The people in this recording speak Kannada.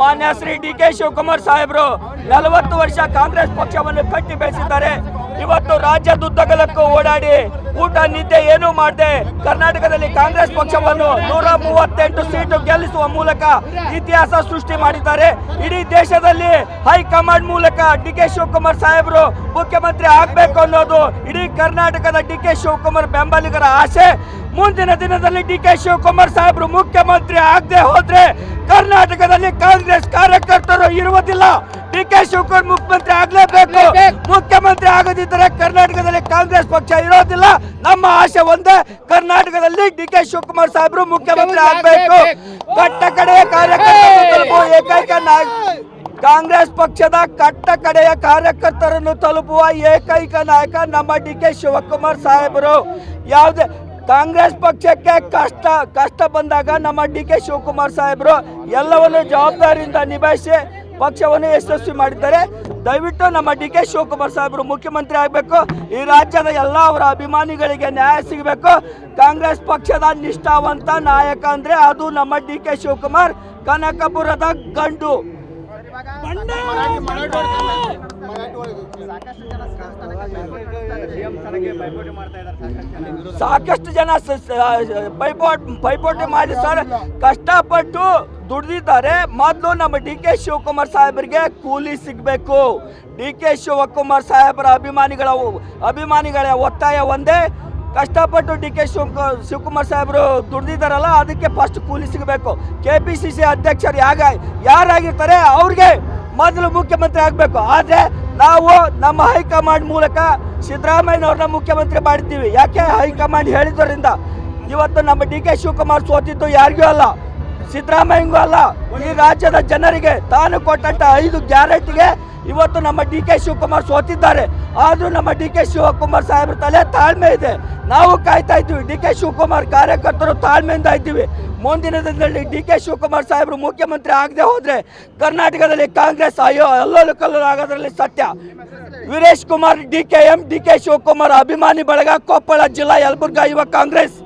ಮಾನ್ಯ ಶ್ರೀ ಡಿ ಕೆ ಶಿವಕುಮಾರ್ ಸಾಹೇಬರು, ನಲವತ್ತು ವರ್ಷ ಕಾಂಗ್ರೆಸ್ ಪಕ್ಷವನ್ನು ಕಟ್ಟಿ ಬೆಳೆಸಿದ್ದಾರೆ. ಇವತ್ತು ರಾಜ್ಯದುದ್ದಗಲಕ್ಕೂ ಓಡಾಡಿ ಊಟ, ನಿದ್ದೆ ಏನೂ ಮಾಡದೆ ಕರ್ನಾಟಕದಲ್ಲಿ ಕಾಂಗ್ರೆಸ್ ಪಕ್ಷವನ್ನು ನೂರ ಮೂವತ್ತೆಂಟು ಸೀಟು ಗೆಲ್ಲಿಸುವ ಮೂಲಕ ಇತಿಹಾಸ ಸೃಷ್ಟಿ ಮಾಡಿದ್ದಾರೆ. ಇಡೀ ದೇಶದಲ್ಲಿ ಹೈಕಮಾಂಡ್ ಮೂಲಕ ಡಿ ಕೆ ಶಿವಕುಮಾರ್ ಸಾಹೇಬರು ಮುಖ್ಯಮಂತ್ರಿ ಆಗ್ಬೇಕು ಅನ್ನೋದು ಇಡೀ ಕರ್ನಾಟಕದ ಡಿ ಕೆ ಶಿವಕುಮಾರ್ ಬೆಂಬಲಿಗರ ಆಸೆ. ಮುಂದಿನ ದಿನದಲ್ಲಿ ಡಿ ಕೆ ಶಿವಕುಮಾರ್ ಸಾಹೇಬರು ಮುಖ್ಯಮಂತ್ರಿ ಆಗದೆ ಹೋದ್ರೆ ಕರ್ನಾಟಕದಲ್ಲಿ ಕಾಂಗ್ರೆಸ್ ಕಾರ್ಯಕರ್ತರು ಇರುವುದಿಲ್ಲ. ಡಿ ಕೆ ಶಿವಕುಮಾರ್ ಮುಖ್ಯಮಂತ್ರಿ ಆಗ್ಲೇಬೇಕು. ಮುಖ್ಯಮಂತ್ರಿ ಆಗದಿದ್ದರೆ ಕರ್ನಾಟಕದಲ್ಲಿ ಕಾಂಗ್ರೆಸ್ ಪಕ್ಷ ಇರೋದಿಲ್ಲ. ನಮ್ಮ ಆಶೆ ಒಂದೇ ಕರ್ನಾಟಕದಲ್ಲಿ ಡಿ ಕೆ ಶಿವಕುಮಾರ್ ಸಾಹೇಬರು ಮುಖ್ಯಮಂತ್ರಿ ಆಗಬೇಕು. ಕಟ್ಟ ಕಡೆಯ ಕಾರ್ಯಕರ್ತರು ಏಕೈಕ ನಾಯಕ ಕಾಂಗ್ರೆಸ್ ಪಕ್ಷದ ಕಟ್ಟ ಕಡೆಯ ಕಾರ್ಯಕರ್ತರನ್ನು ತಲುಪುವ ಏಕೈಕ ನಾಯಕ ನಮ್ಮ ಡಿ ಕೆ ಶಿವಕುಮಾರ್ ಸಾಹೇಬರು. ಯಾವುದೇ ಕಾಂಗ್ರೆಸ್ ಪಕ್ಷಕ್ಕೆ ಕಷ್ಟ ಕಷ್ಟ ಬಂದಾಗ ನಮ್ಮ ಡಿ ಕೆ ಶಿವಕುಮಾರ್ ಸಾಹೇಬರು ಎಲ್ಲವನ್ನು ಜವಾಬ್ದಾರಿಯಿಂದ ನಿಭಾಯಿಸಿ ಪಕ್ಷವನ್ನು ಯಶಸ್ವಿ ಮಾಡಿದ್ದಾರೆ. ದಯವಿಟ್ಟು ನಮ್ಮ ಡಿ ಕೆ ಶಿವಕುಮಾರ್ ಸಾಹೇಬರು ಮುಖ್ಯಮಂತ್ರಿ ಆಗಬೇಕು. ಈ ರಾಜ್ಯದ ಎಲ್ಲ ಅವರ ಅಭಿಮಾನಿಗಳಿಗೆ ನ್ಯಾಯ ಸಿಗಬೇಕು. ಕಾಂಗ್ರೆಸ್ ಪಕ್ಷದ ನಿಷ್ಠಾವಂತ ನಾಯಕ ಅಂದರೆ ಅದು ನಮ್ಮ ಡಿ ಕೆ ಶಿವಕುಮಾರ್ ಕನಕಪುರದ ಗಂಡು. ಸಾಕಷ್ಟು ಜನ ಪೈಪೋಟ್ ಪೈಪೋಟಿ ಮಾಡಿ ಸರ್. ಕಷ್ಟಪಟ್ಟು ದುಡ್ದಿದ್ದಾರೆ. ಮೊದಲು ನಮ್ಮ ಡಿ ಕೆ ಶಿವಕುಮಾರ್ ಸಾಹೇಬರಿಗೆ ಕೂಲಿ ಸಿಗಬೇಕು. ಡಿ ಕೆ ಶಿವಕುಮಾರ್ ಸಾಹೇಬರ ಅಭಿಮಾನಿಗಳ ಅಭಿಮಾನಿಗಳ ಒತ್ತಾಯ ಒಂದೇ. ಕಷ್ಟಪಟ್ಟು ಡಿ ಕೆ ಶಿವ ಶಿವಕುಮಾರ್ ಸಾಹೇಬರು ದುಡ್ದಿದ್ದಾರಲ್ಲ, ಅದಕ್ಕೆ ಫಸ್ಟ್ ಕೂಲಿ ಸಿಗಬೇಕು. ಕೆ ಪಿ ಸಿ ಸಿ ಅಧ್ಯಕ್ಷರು ಯಾಗ, ಯಾರಾಗಿರ್ತಾರೆ ಅವ್ರಿಗೆ ಮೊದಲು ಮುಖ್ಯಮಂತ್ರಿ ಆಗಬೇಕು. ಆದರೆ ನಾವು ನಮ್ಮ ಹೈಕಮಾಂಡ್ ಮೂಲಕ ಸಿದ್ದರಾಮಯ್ಯನವ್ರನ್ನ ಮುಖ್ಯಮಂತ್ರಿ ಮಾಡಿದ್ದೀವಿ. ಯಾಕೆ ಹೈಕಮಾಂಡ್ ಹೇಳಿದ್ರಿಂದ? ಇವತ್ತು ನಮ್ಮ ಡಿ ಕೆ ಶಿವಕುಮಾರ್ ಸೋತಿದ್ದು ಯಾರಿಗೂ ಅಲ್ಲ, ಸಿದ್ದರಾಮಯ್ಯಂಗೂ ಅಲ್ಲ. ಈ ರಾಜ್ಯದ ಜನರಿಗೆ ತಾನು ಕೊಟ್ಟಂತ ಐದು ಗ್ಯಾರಂಟಿಗೆ ಇವತ್ತು ನಮ್ಮ ಡಿ ಕೆ ಶಿವಕುಮಾರ್ ಸೋತಿದ್ದಾರೆ. ಆದರೂ ನಮ್ಮ ಡಿ ಕೆ ಶಿವಕುಮಾರ್ ಸಾಹೇಬ್ರ ತಲೆ ತಾಳ್ಮೆ ಇದೆ. ನಾವು ಕಾಯ್ತಾ ಇದ್ದೀವಿ, ಡಿ ಕೆ ಶಿವಕುಮಾರ್ ಕಾರ್ಯಕರ್ತರು ತಾಳ್ಮೆಯಿಂದ ಇದ್ದೀವಿ. ಮುಂದಿನ ದಿನದಲ್ಲಿ ಡಿ ಕೆ ಶಿವಕುಮಾರ್ ಸಾಹೇಬರು ಮುಖ್ಯಮಂತ್ರಿ ಆಗದೆ ಹೋದರೆ ಕರ್ನಾಟಕದಲ್ಲಿ ಕಾಂಗ್ರೆಸ್ ಅಯ್ಯೋ ಅಲ್ಲೋಲು ಕಲ್ಲೋಲು ಆಗೋದ್ರಲ್ಲಿ ಸತ್ಯ. Veeresh Kumar, D K M, D K Shivakumar ಅಭಿಮಾನಿ ಬಳಗ ಕೊಪ್ಪಳ ಜಿಲ್ಲಾ ಯಲಬುರ್ಗಾ ಯುವ ಕಾಂಗ್ರೆಸ್.